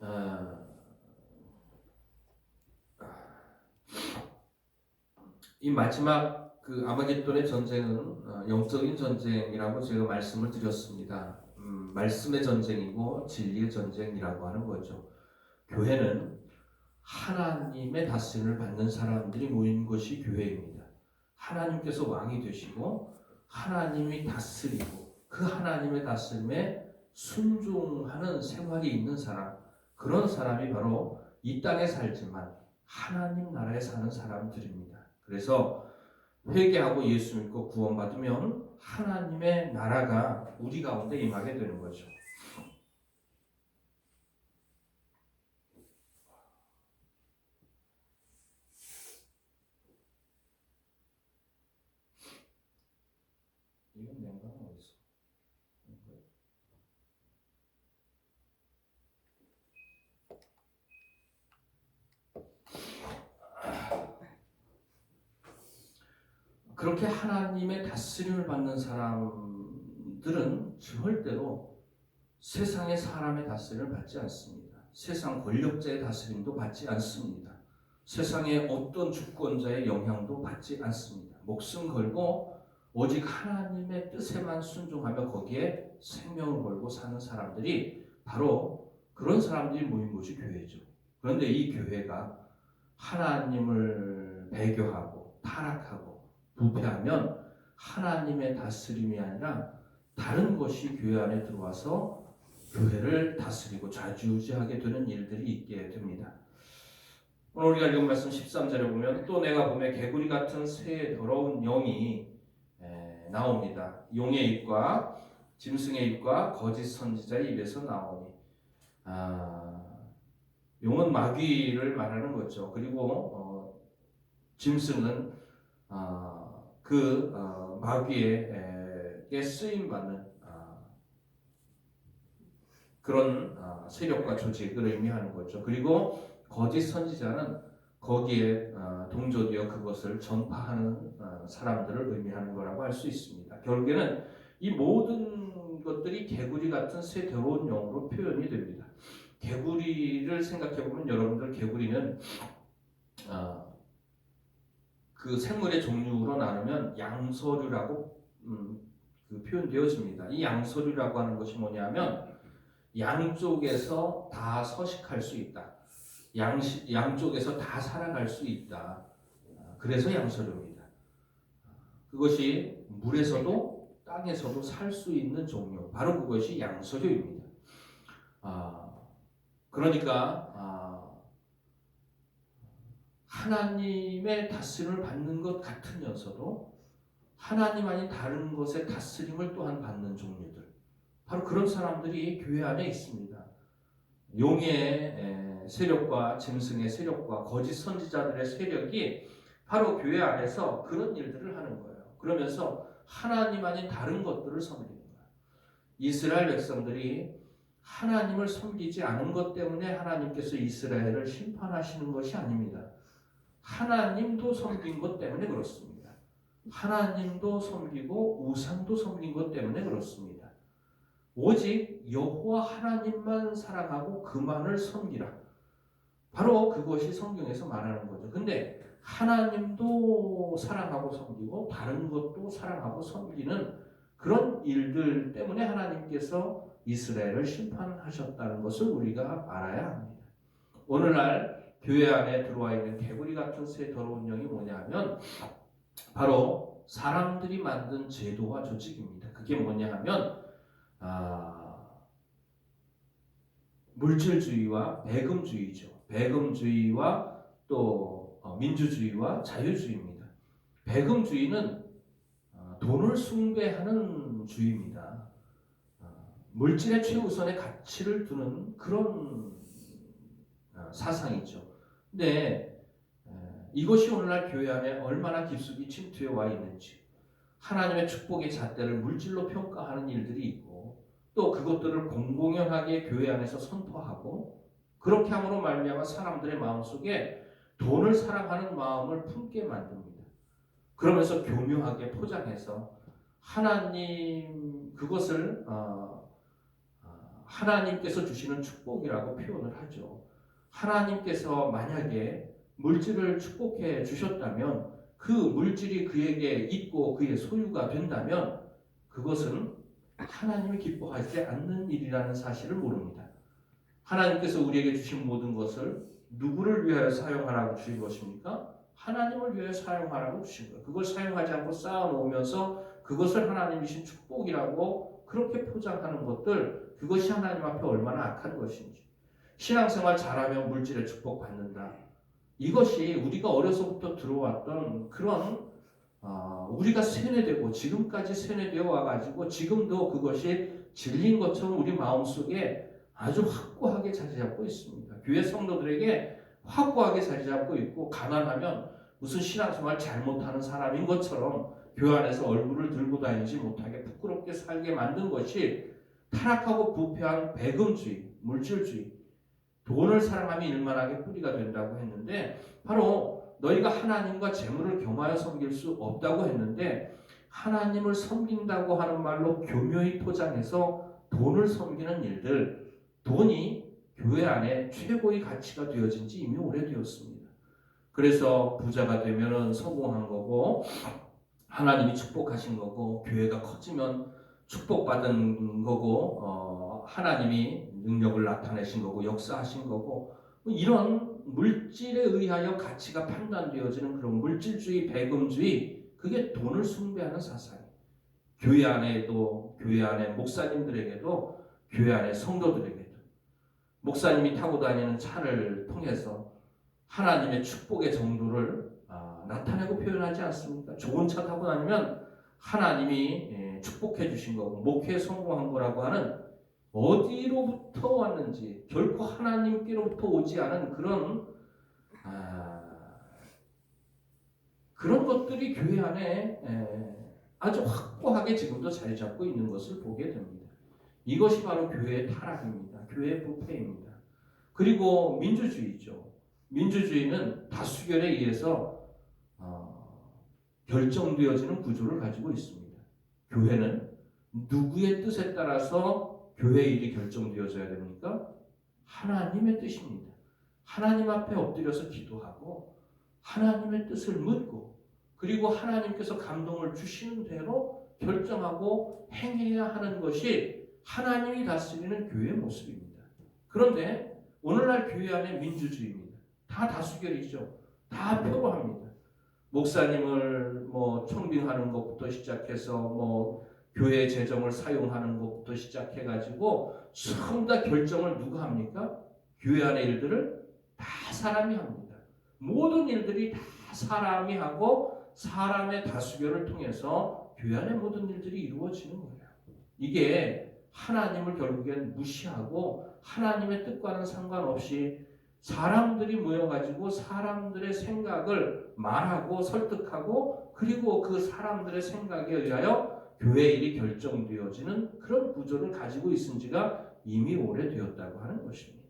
어, 이 마지막 그 아마겟돈의 전쟁은 어, 영적인 전쟁이라고 제가 말씀을 드렸습니다. 음, 말씀의 전쟁이고 진리의 전쟁이라고 하는 거죠. 교회는 하나님의 다스림을 받는 사람들이 모인 것이 교회입니다. 하나님께서 왕이 되시고 하나님이 다스리고 그 하나님의 다스림에 순종하는 생활이 있는 사람 그런 사람이 바로 이 땅에 살지만 하나님 나라에 사는 사람들입니다. 그래서 회개하고 예수 믿고 구원받으면 하나님의 나라가 우리 가운데 임하게 되는 거죠. 이건 냉장고 어디 있 그렇게 하나님의 다스림을 받는 사람들은 절대로 세상의 사람의 다스림을 받지 않습니다. 세상 권력자의 다스림도 받지 않습니다. 세상의 어떤 주권자의 영향도 받지 않습니다. 목숨 걸고 오직 하나님의 뜻에만 순종하며 거기에 생명을 걸고 사는 사람들이 바로 그런 사람들이 모인 곳이 교회죠. 그런데 이 교회가 하나님을 배교하고 타락하고 부패하면 하나님의 다스림이 아니라 다른 것이 교회 안에 들어와서 교회를 다스리고 좌지우지하게 되는 일들이 있게 됩니다. 오늘 우리가 읽은 말씀 13절에 보면 또 내가 보면 개구리 같은 새의 더러운 영이 에, 나옵니다. 용의 입과 짐승의 입과 거짓 선지자의 입에서 나오니 아, 용은 마귀를 말하는 거죠. 그리고 어, 짐승은 아, 그 어, 마귀에게 쓰임 받는 아, 그런 아, 세력과 조직을 의미하는 거죠. 그리고 거짓 선지자는 거기에 어, 동조되어 그것을 전파하는 어, 사람들을 의미하는 거라고 할 수 있습니다. 결국에는 이 모든 것들이 개구리 같은 새 더러운 영으로 표현이 됩니다. 개구리를 생각해 보면 여러분들 개구리는 어, 그 생물의 종류로 나누면 양서류라고 음, 그 표현되어집니다. 이 양서류라고 하는 것이 뭐냐면 양쪽에서 다 서식할 수 있다. 양, 양쪽에서 다 살아갈 수 있다. 그래서 양서류입니다. 그것이 물에서도 땅에서도 살 수 있는 종류. 바로 그것이 양서류입니다. 아, 그러니까 아, 하나님의 다스림을 받는 것 같으면서도 하나님 아닌 다른 것의 다스림을 또한 받는 종류들. 바로 그런 사람들이 교회 안에 있습니다. 용의 세력과 짐승의 세력과 거짓 선지자들의 세력이 바로 교회 안에서 그런 일들을 하는 거예요. 그러면서 하나님 아닌 다른 것들을 섬기는 거예요. 이스라엘 백성들이 하나님을 섬기지 않은 것 때문에 하나님께서 이스라엘을 심판하시는 것이 아닙니다. 하나님도 섬긴 것 때문에 그렇습니다. 하나님도 섬기고 우상도 섬긴 것 때문에 그렇습니다. 오직 여호와 하나님만 사랑하고 그만을 섬기라. 바로 그것이 성경에서 말하는 거죠. 근데 하나님도 사랑하고 섬기고 다른 것도 사랑하고 섬기는 그런 일들 때문에 하나님께서 이스라엘을 심판하셨다는 것을 우리가 알아야 합니다. 오늘날 교회 안에 들어와 있는 개구리 같은 새 더러운 영이 뭐냐면 바로 사람들이 만든 제도와 조직입니다. 그게 뭐냐 하면 아, 물질주의와 배금주의죠. 배금주의와 또 어, 민주주의와 자유주의입니다. 배금주의는 어, 돈을 숭배하는 주의입니다. 어, 물질의 최우선의 가치를 두는 그런 사상이죠. 근데 이것이 오늘날 교회 안에 얼마나 깊숙이 침투해 와 있는지 하나님의 축복의 잣대를 물질로 평가하는 일들이 있고 또 그것들을 공공연하게 교회 안에서 선포하고 그렇게 함으로 말미암아 사람들의 마음속에 돈을 사랑하는 마음을 품게 만듭니다. 그러면서 교묘하게 포장해서 하나님 그것을 어, 어, 하나님께서 주시는 축복이라고 표현을 하죠. 하나님께서 만약에 물질을 축복해 주셨다면 그 물질이 그에게 있고 그의 소유가 된다면 그것은 하나님이 기뻐하지 않는 일이라는 사실을 모릅니다. 하나님께서 우리에게 주신 모든 것을 누구를 위하여 사용하라고 주신 것입니까? 하나님을 위하여 사용하라고 주신 거예요. 그걸 사용하지 않고 쌓아놓으면서 그것을 하나님이신 축복이라고 그렇게 포장하는 것들 그것이 하나님 앞에 얼마나 악한 것인지 신앙생활 잘하면 물질의 축복 받는다. 이것이 우리가 어려서부터 들어왔던 그런 어, 우리가 세뇌되고 지금까지 세뇌되어 와가지고 지금도 그것이 진리인 것처럼 우리 마음속에 아주 확고하게 자리 잡고 있습니다. 교회 성도들에게 확고하게 자리 잡고 있고 가난하면 무슨 신앙생활 잘못하는 사람인 것처럼 교회 안에서 얼굴을 들고 다니지 못하게 부끄럽게 살게 만든 것이 타락하고 부패한 배금주의, 물질주의, 돈을 사랑함이 일만하게 뿌리가 된다고 했는데 바로 너희가 하나님과 재물을 겸하여 섬길 수 없다고 했는데 하나님을 섬긴다고 하는 말로 교묘히 포장해서 돈을 섬기는 일들, 돈이 교회 안에 최고의 가치가 되어진 지 이미 오래되었습니다. 그래서 부자가 되면은 성공한 거고 하나님이 축복하신 거고 교회가 커지면 축복받은 거고 어, 하나님이 능력을 나타내신 거고 역사하신 거고 뭐 이런 물질에 의하여 가치가 판단되어지는 그런 물질주의, 배금주의 그게 돈을 숭배하는 사상. 교회 안에도 교회 안에 목사님들에게도 교회 안에 성도들에게도 목사님이 타고 다니는 차를 통해서 하나님의 축복의 정도를 아, 나타내고 표현하지 않습니까? 좋은 차 타고 다니면 하나님이 예, 축복해 주신 거고 목회에 성공한 거라고 하는 어디로부터 왔는지 결코 하나님께로부터 오지 않은 그런 아, 그런 것들이 교회 안에 에, 아주 확고하게 지금도 자리 잡고 있는 것을 보게 됩니다. 이것이 바로 교회의 타락입니다. 교회의 부패입니다. 그리고 민주주의죠. 민주주의는 다수결에 의해서 어, 결정되어지는 구조를 가지고 있습니다. 교회는 누구의 뜻에 따라서 교회 일이 결정되어져야 됩니까? 하나님의 뜻입니다. 하나님 앞에 엎드려서 기도하고 하나님의 뜻을 묻고 그리고 하나님께서 감동을 주시는 대로 결정하고 행해야 하는 것이 하나님이 다스리는 교회의 모습입니다. 그런데 오늘날 교회 안에 민주주의입니다. 다 다수결이죠. 다 표로합니다. 목사님을 뭐 청빙하는 것부터 시작해서 뭐 교회 재정을 사용하는 것부터 시작해 가지고 전부 다 결정을 누가 합니까? 교회 안의 일들을 다 사람이 합니다. 모든 일들이 다 사람이 하고 사람의 다수결을 통해서 교회 안의 모든 일들이 이루어지는 거예요. 이게 하나님을 결국엔 무시하고 하나님의 뜻과는 상관없이 사람들이 모여가지고 사람들의 생각을 말하고 설득하고 그리고 그 사람들의 생각에 의하여 교회 일이 결정되어지는 그런 구조를 가지고 있은 지가 이미 오래되었다고 하는 것입니다.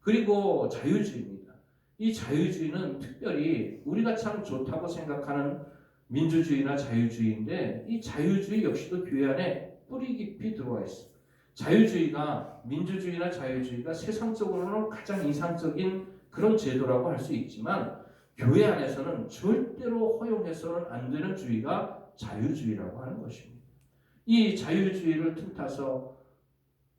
그리고 자유주의입니다. 이 자유주의는 특별히 우리가 참 좋다고 생각하는 민주주의나 자유주의인데 이 자유주의 역시도 교회 안에 뿌리 깊이 들어와 있습니다. 자유주의가 민주주의나 자유주의가 세상적으로는 가장 이상적인 그런 제도라고 할 수 있지만 교회 안에서는 절대로 허용해서는 안 되는 주의가 자유주의라고 하는 것입니다. 이 자유주의를 틈타서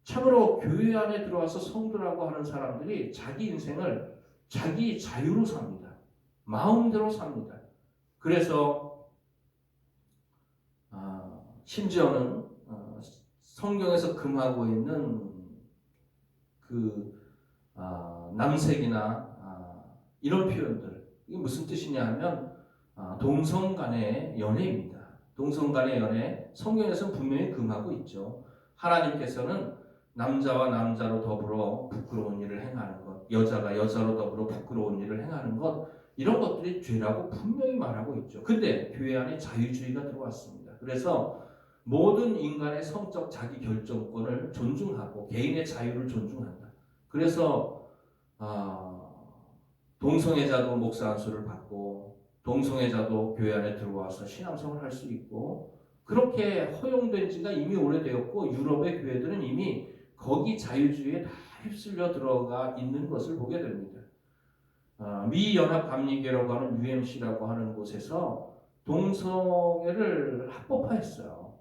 참으로 교회 안에 들어와서 성도라고 하는 사람들이 자기 인생을 자기 자유로 삽니다. 마음대로 삽니다. 그래서 아, 심지어는 어, 성경에서 금하고 있는 그 아, 남색이나 아, 이런 표현들 이게 무슨 뜻이냐 하면 아, 동성 간의 연애입니다. 동성 간의 연애 성경에서는 분명히 금하고 있죠. 하나님께서는 남자와 남자로 더불어 부끄러운 일을 행하는 것, 여자가 여자로 더불어 부끄러운 일을 행하는 것 이런 것들이 죄라고 분명히 말하고 있죠. 근데 교회 안에 자유주의가 들어왔습니다. 그래서 모든 인간의 성적 자기 결정권을 존중하고 개인의 자유를 존중한다. 그래서 아, 동성애자도 목사 안수를 받고 동성애자도 교회 안에 들어와서 신앙생활을 할수 있고 그렇게 허용된 지가 이미 오래되었고 유럽의 교회들은 이미 거기 자유주의에 다 휩쓸려 들어가 있는 것을 보게 됩니다. 아, 미 연합 감리교라고 하는 UMC라고 하는 곳에서 동성애를 합법화했어요.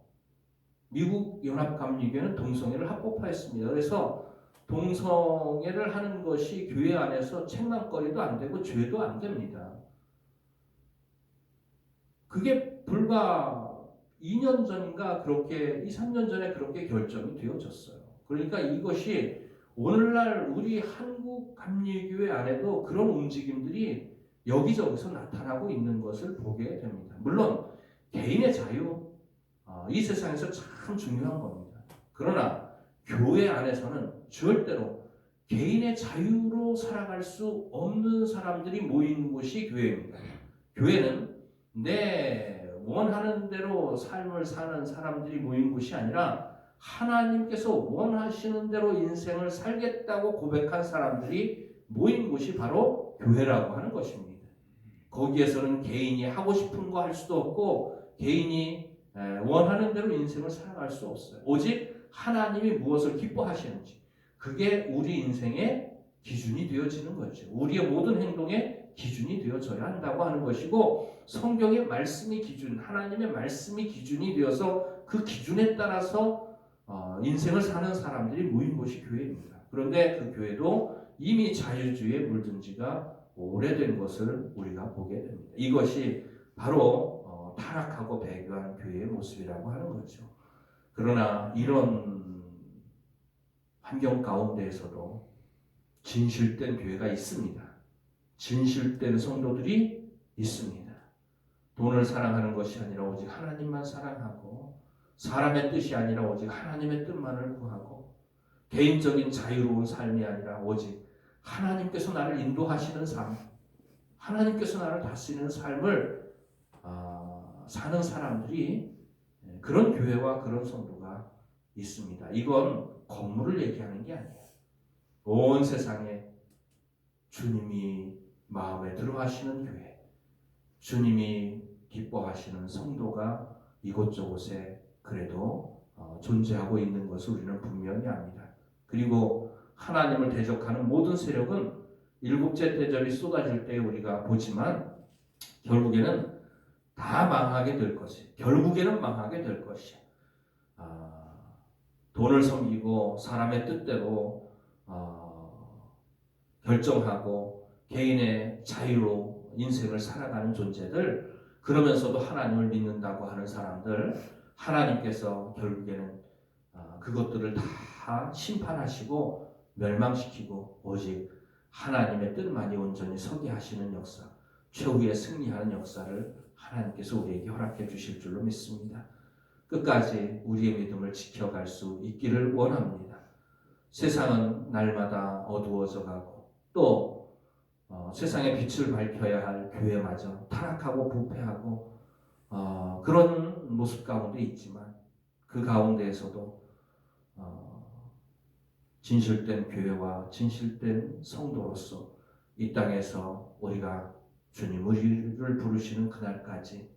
미국 연합 감리교는 동성애를 합법화했습니다. 그래서 동성애를 하는 것이 교회 안에서 책망거리도 안 되고 죄도 안 됩니다. 그게 불과 2년 전인가 그렇게 2, 3년 전에 그렇게 결정이 되어졌어요. 그러니까 이것이 오늘날 우리 한국 감리교회 안에도 그런 움직임들이 여기저기서 나타나고 있는 것을 보게 됩니다. 물론 개인의 자유 어, 이 세상에서 참 중요한 겁니다. 그러나 교회 안에서는 절대로 개인의 자유로 살아갈 수 없는 사람들이 모이는 곳이 교회입니다. 교회는 내 원하는 대로 삶을 사는 사람들이 모인 곳이 아니라 하나님께서 원하시는 대로 인생을 살겠다고 고백한 사람들이 모인 곳이 바로 교회라고 하는 것입니다. 거기에서는 개인이 하고 싶은 거 할 수도 없고 개인이 원하는 대로 인생을 살아갈 수 없어요. 오직 하나님이 무엇을 기뻐하시는지 그게 우리 인생의 기준이 되어지는 거죠. 우리의 모든 행동의 기준이 되어져야 한다고 하는 것이고 성경의 말씀이 기준, 하나님의 말씀이 기준이 되어서 그 기준에 따라서 어, 인생을 사는 사람들이 모인 곳이 교회입니다. 그런데 그 교회도 이미 자유주의에 물든 지가 오래된 것을 우리가 보게 됩니다. 이것이 바로 어, 타락하고 배교한 교회의 모습이라고 하는 거죠. 그러나 이런 환경 가운데에서도 진실된 교회가 있습니다. 진실된 성도들이 있습니다. 돈을 사랑하는 것이 아니라 오직 하나님만 사랑하고 사람의 뜻이 아니라 오직 하나님의 뜻만을 구하고 개인적인 자유로운 삶이 아니라 오직 하나님께서 나를 인도하시는 삶, 하나님께서 나를 다스리는 삶을 어, 사는 사람들이 그런 교회와 그런 성도가 있습니다. 이건 건물을 얘기하는 게 아니에요. 온 세상에 주님이 마음에 들어하시는 교회, 주님이 기뻐하시는 성도가 이곳저곳에 그래도 어, 존재하고 있는 것을 우리는 분명히 압니다. 그리고 하나님을 대적하는 모든 세력은 일곱째 대접이 쏟아질 때 우리가 보지만 결국에는 다 망하게 될 것이. 결국에는 망하게 될 것이. 아, 돈을 섬기고 사람의 뜻대로 어, 결정하고 개인의 자유로 인생을 살아가는 존재들 그러면서도 하나님을 믿는다고 하는 사람들 하나님께서 결국에는 어, 그것들을 다 심판하시고 멸망시키고 오직 하나님의 뜻만이 온전히 서게 하시는 역사, 최후의 승리하는 역사를 하나님께서 우리에게 허락해 주실 줄로 믿습니다. 끝까지 우리의 믿음을 지켜갈 수 있기를 원합니다. 세상은 날마다 어두워져 가고 또 어, 세상의 빛을 밝혀야 할 교회마저 타락하고 부패하고 어, 그런 모습 가운데 있지만 그 가운데에서도 어, 진실된 교회와 진실된 성도로서 이 땅에서 우리가 주님 우리를 부르시는 그날까지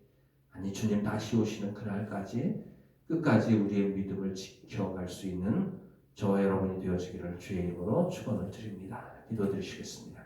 아니 주님 다시 오시는 그날까지 끝까지 우리의 믿음을 지켜갈 수 있는 저와 여러분이 되어지기를 주의 이름으로 축원을 드립니다. 기도드리시겠습니다.